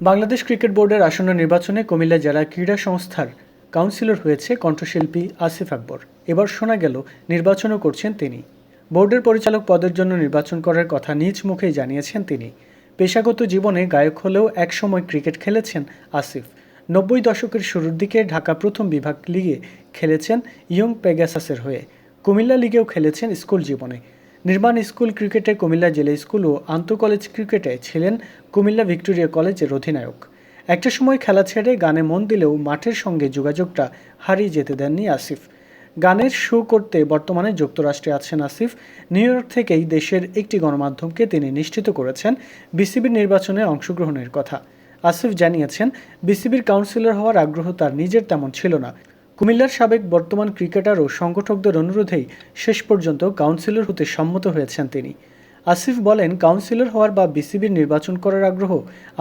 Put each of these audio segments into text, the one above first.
Bangladesh cricket বোর্ডের আসন্ন নির্বাচনে কুমিল্লা জেলা ক্রীড়া সংস্থার কাউন্সিলর হয়েছে কণ্ঠশিল্পী আসিফ আকবর। এবার শোনা গেল, নির্বাচনও করছেন তিনি। বোর্ডের পরিচালক পদের জন্য নির্বাচন করার কথা নিজ মুখেই জানিয়েছেন তিনি। পেশাগত জীবনে গায়ক হলেও একসময় ক্রিকেট খেলেছেন আসিফ। নব্বই দশকের শুরুর দিকে ঢাকা প্রথম বিভাগ লিগে খেলেছেন ইয়ং পেগাসাসের হয়ে। কুমিল্লা লিগেও খেলেছেন স্কুল জীবনে। নির্মাণ স্কুল ক্রিকেটে কুমিল্লা জেলা স্কুল ও আন্তঃ কলেজ ক্রিকেটে ছিলেন কুমিল্লা ভিক্টোরিয়া কলেজের অধিনায়ক। একটা সময় খেলা ছেড়ে গানে মন দিলেও মাঠের সঙ্গে যোগাযোগটা হারিয়ে যেতে দেননি আসিফ। গানের শো করতে বর্তমানে যুক্তরাষ্ট্রে আছেন আসিফ। নিউ ইয়র্ক থেকেই দেশের একটি গণমাধ্যমকে তিনি নিশ্চিত করেছেন বিসিবির নির্বাচনে অংশগ্রহণের কথা। আসিফ জানিয়েছেন, বিসিবির কাউন্সিলর হওয়ার আগ্রহ তার নিজের তেমন ছিল না। কুমিল্লার সাবেক বর্তমান ক্রিকেটার ও সংগঠকদের অনুরোধেই শেষ পর্যন্ত কাউন্সিলর হতে সম্মত হয়েছেন তিনি। আসিফ বলেন, কাউন্সিলর হওয়ার বা বিসিবির নির্বাচন করার আগ্রহ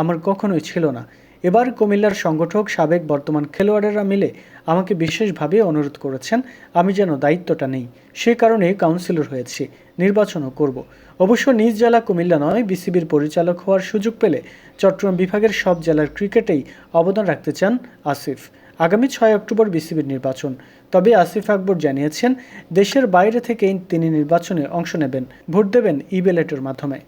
আমার কখনোই ছিল না। এবার কুমিল্লার সংগঠক, সাবেক বর্তমান খেলোয়াড়েরা মিলে আমাকে বিশেষভাবে অনুরোধ করেছেন, আমি যেন দায়িত্বটা নেই। সে কারণে কাউন্সিলর হয়েছি, নির্বাচনও করব। অবশ্য নিজ জেলা কুমিল্লা নয়, বিসিবির পরিচালক হওয়ার সুযোগ পেলে চট্টগ্রাম বিভাগের সব জেলার ক্রিকেটেই অবদান রাখতে চান আসিফ। আগামী ছয় অক্টোবর বিসিবির নির্বাচন। তবে আসিফ আকবর জানিয়েছেন, দেশের বাইরে থেকেই তিনি নির্বাচনে অংশ নেবেন। ভোট দেবেন ই ব্যালটের মাধ্যমে।